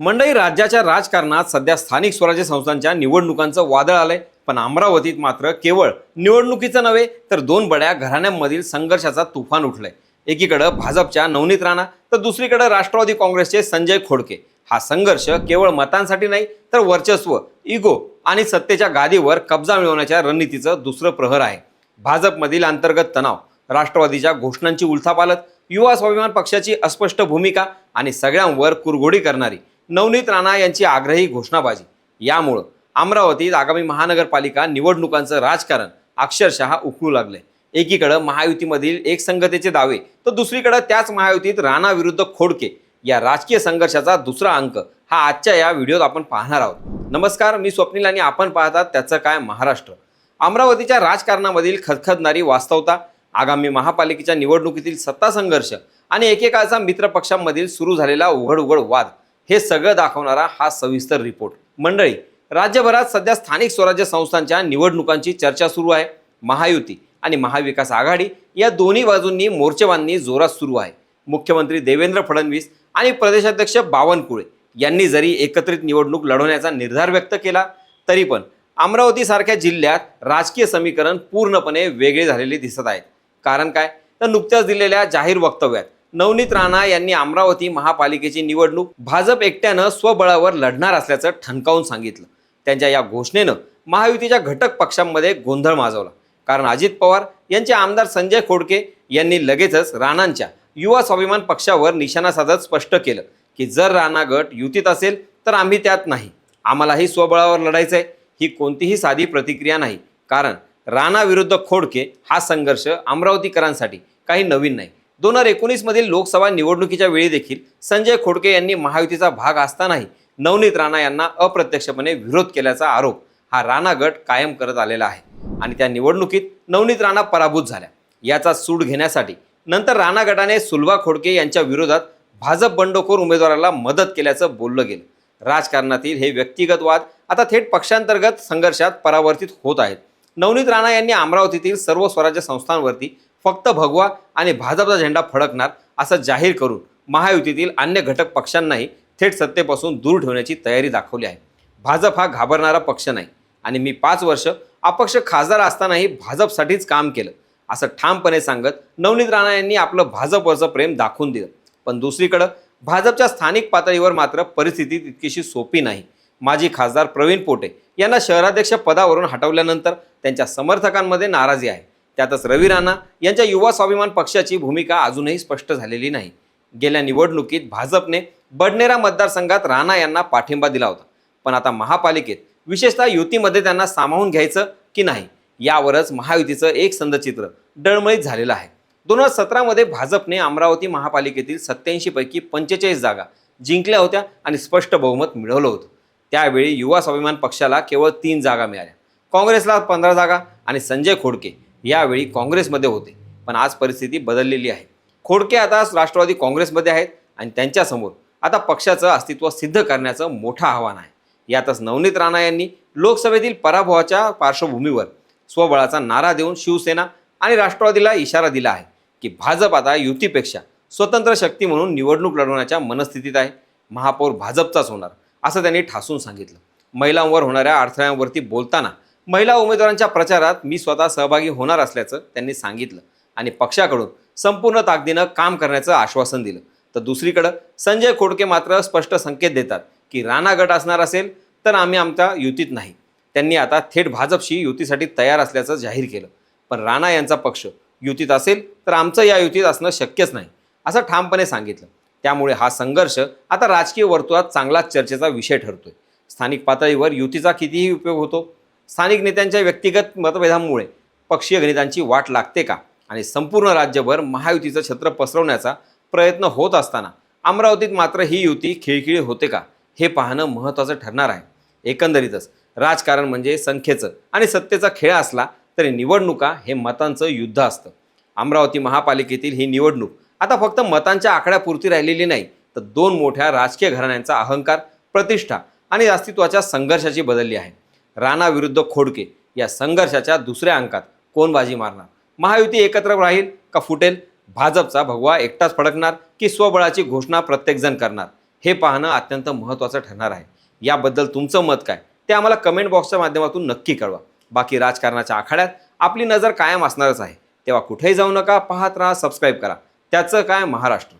मंडई राज्याच्या राजकारणात सध्या स्थानिक स्वराज्य संस्थांच्या निवडणुकांचं वादळ आलंय. पण अमरावतीत मात्र केवळ निवडणुकीचं नव्हे तर दोन बड्या घराण्यांमधील संघर्षाचा तुफान उठलंय. एकीकडं भाजपच्या नवनीत राणा तर दुसरीकडे राष्ट्रवादी काँग्रेसचे संजय खोडके. हा संघर्ष केवळ मतांसाठी नाही तर वर्चस्व इगो आणि सत्तेच्या गादीवर कब्जा मिळवण्याच्या रणनीतीचं दुसरं प्रहर आहे. भाजपमधील अंतर्गत तणाव राष्ट्रवादीच्या घोषणांची उलथापालत युवा स्वाभिमान पक्षाची अस्पष्ट भूमिका आणि सगळ्यांवर कुरघोडी करणारी नवनीत राणा यांची आग्रही घोषणाबाजी. यामुळं अमरावतीत आगामी महानगरपालिका निवडणुकांचं राजकारण अक्षरशः उखळू लागलंय. एकीकडं महायुतीमधील एकसंगतेचे दावे तर दुसरीकडं त्याच महायुतीत राणा विरुद्ध खोडके या राजकीय संघर्षाचा दुसरा अंक हा आजच्या या व्हिडिओत आपण पाहणार आहोत. नमस्कार मी स्वप्नील आणि आपण पाहतात त्याचं काय महाराष्ट्र. अमरावतीच्या राजकारणामधील खदखदणारी वास्तवता आगामी महापालिकेच्या निवडणुकीतील सत्ता संघर्ष आणि एकेकाळचा मित्रपक्षांमधील सुरू झालेला उघड उघड वाद हे सगळं दाखवणारा हा सविस्तर रिपोर्ट मंडळी राज्यभरात सध्या स्थानिक स्वराज्य संस्थांच्या निवडणुकांची चर्चा सुरू आहे. महायुती आणि महाविकास आघाडी या दोन्ही बाजूंनी मोर्चेबांधणी जोरात सुरू आहे. मुख्यमंत्री देवेंद्र फडणवीस आणि प्रदेशाध्यक्ष बावनकुळे यांनी जरी एकत्रित निवडणूक लढवण्याचा निर्धार व्यक्त केला तरी पण अमरावतीसारख्या जिल्ह्यात राजकीय समीकरण पूर्णपणे वेगळे झालेले दिसत आहेत. कारण काय? तर नुकत्याच दिलेल्या जाहीर वक्तव्यात नवनीत राणा यांनी अमरावती महापालिकेची निवडणूक भाजप एकट्यानं स्वबळावर लढणार असल्याचं ठणकावून सांगितलं. त्यांच्या या घोषणेनं महायुतीच्या घटक पक्षांमध्ये गोंधळ माजवला. कारण अजित पवार यांचे आमदार संजय खोडके यांनी लगेचच राणांच्या युवा स्वाभिमान पक्षावर निशाणा साधत स्पष्ट केलं की जर राणा गट युतीत असेल तर आम्ही त्यात नाही. आम्हालाही स्वबळावर लढायचं आहे ही कोणतीही साधी प्रतिक्रिया नाही. कारण राणा विरुद्ध खोडके हा संघर्ष अमरावतीकरांसाठी काही नवीन नाही. दोन हजार एकोणीसमधील लोकसभा निवडणुकीच्या वेळी देखील संजय खोडके यांनी महायुतीचा भाग असतानाही नवनीत राणा यांना अप्रत्यक्षपणे विरोध केल्याचा आरोप हा राणा गट कायम करत आलेला आहे. आणि त्या निवडणुकीत नवनीत राणा पराभूत झाल्या. याचा सूड घेण्यासाठी नंतर राणा गटाने सुलभा खोडके यांच्या विरोधात भाजप बंडखोर उमेदवाराला मदत केल्याचं बोललं गेलं. राजकारणातील हे व्यक्तिगत वाद आता थेट पक्षांतर्गत संघर्षात परावर्तित होत आहेत. नवनीत राणा यांनी अमरावतीतील सर्व स्वराज्य संस्थांवरती फक्त भगवा आणि भाजपचा झेंडा फडकणार असं जाहीर करून महायुतीतील अन्य घटक पक्षांनाही थेट सत्तेपासून दूर ठेवण्याची तयारी दाखवली आहे. भाजप हा घाबरणारा पक्ष नाही आणि मी पाच वर्ष अपक्ष खासदार असतानाही भाजपसाठीच काम केलं असं ठामपणे सांगत नवनीत राणा यांनी आपलं भाजपवरचं प्रेम दाखवून दिलं. पण दुसरीकडं भाजपच्या स्थानिक पातळीवर मात्र परिस्थिती तितकीशी सोपी नाही. माजी खासदार प्रवीण पोटे यांना शहराध्यक्ष पदावरून हटवल्यानंतर त्यांच्या समर्थकांमध्ये नाराजी आहे. त्यातच रवी राणा यांच्या युवा स्वाभिमान पक्षाची भूमिका अजूनही स्पष्ट झालेली नाही. गेल्या निवडणुकीत भाजपने बडनेरा मतदारसंघात राणा यांना पाठिंबा दिला होता. पण आता महापालिकेत विशेषतः युतीमध्ये त्यांना सामावून घ्यायचं की नाही यावरच महायुतीचं एक संदचित्र डळमळीत झालेलं आहे. दोन हजार सतरामध्ये भाजपने अमरावती महापालिकेतील सत्याऐंशीपैकी पंचेचाळीस जागा जिंकल्या होत्या आणि स्पष्ट बहुमत मिळवलं होतं. त्यावेळी युवा स्वाभिमान पक्षाला केवळ तीन जागा मिळाल्या. काँग्रेसला पंधरा जागा आणि संजय खोडके यावेळी काँग्रेसमध्ये होते. पण आज परिस्थिती बदललेली आहे. खोडके आता राष्ट्रवादी काँग्रेसमध्ये आहेत आणि त्यांच्यासमोर आता पक्षाचं अस्तित्व सिद्ध करण्याचं मोठं आव्हान आहे. यातच नवनीत राणा यांनी लोकसभेतील पराभवाच्या पार्श्वभूमीवर स्वबळाचा नारा देऊन शिवसेना आणि राष्ट्रवादीला इशारा दिला आहे की भाजप आता युतीपेक्षा स्वतंत्र शक्ती म्हणून निवडणूक लढवण्याच्या मनस्थितीत आहे. महापौर भाजपचाच होणार असं त्यांनी ठासून सांगितलं. महिलांवर होणाऱ्या अडथळ्यांवरती बोलताना महिला उमेदवारांच्या प्रचारात मी स्वतः सहभागी होणार असल्याचं त्यांनी सांगितलं आणि पक्षाकडून संपूर्ण ताकदीनं काम करण्याचं आश्वासन दिलं. तर दुसरीकडं संजय खोडके मात्र स्पष्ट संकेत देतात की राणा गट असणार असेल तर आम्ही आमच्या युतीत नाही. त्यांनी आता थेट भाजपशी युतीसाठी तयार असल्याचं जाहीर केलं. पण राणा यांचा पक्ष युतीत असेल तर आमचं या युतीत असणं शक्यच नाही असं ठामपणे सांगितलं. त्यामुळे हा संघर्ष आता राजकीय वर्तुळात चांगलाच चर्चेचा विषय ठरतोय. स्थानिक पातळीवर युतीचा कितीही उपयोग होतो स्थानिक नेत्यांच्या व्यक्तिगत मतभेदांमुळे पक्षीय गणितांची वाट लागते का? आणि संपूर्ण राज्यभर महायुतीचं छत्र पसरवण्याचा प्रयत्न होत असताना अमरावतीत मात्र ही युती खिळखिळी होते का? हे पाहणं महत्त्वाचं ठरणार आहे. एकंदरीतच राजकारण म्हणजे संख्येचं आणि सत्तेचा खेळ असला तरी निवडणुका हे मतांचं युद्ध असतं. अमरावती महापालिकेतील ही निवडणूक आता फक्त मतांच्या आकड्यापुरती राहिलेली नाही तर दोन मोठ्या राजकीय घराण्यांचा अहंकार प्रतिष्ठा आणि अस्तित्वाच्या संघर्षाची बदलली आहे. राणा विरुद्ध खोडके या संघर्षाच्या दुसऱ्या अंकात कोण बाजी मारणार? महायुती एकत्र राहील का फुटेल? भाजपचा भगवा एकटाच फडकणार की स्वबळाची घोषणा प्रत्येकजण करणार? हे पाहणं अत्यंत महत्त्वाचं ठरणार आहे. याबद्दल तुमचं मत काय? ते आम्हाला कमेंट बॉक्सच्या माध्यमातून नक्की कळवा. बाकी राजकारणाच्या आखाड्यात आपली नजर कायम असणारच आहे. तेव्हा कुठेही जाऊ नका पाहत राहा सबस्क्राईब करा. त्याचं काय महाराष्ट्र?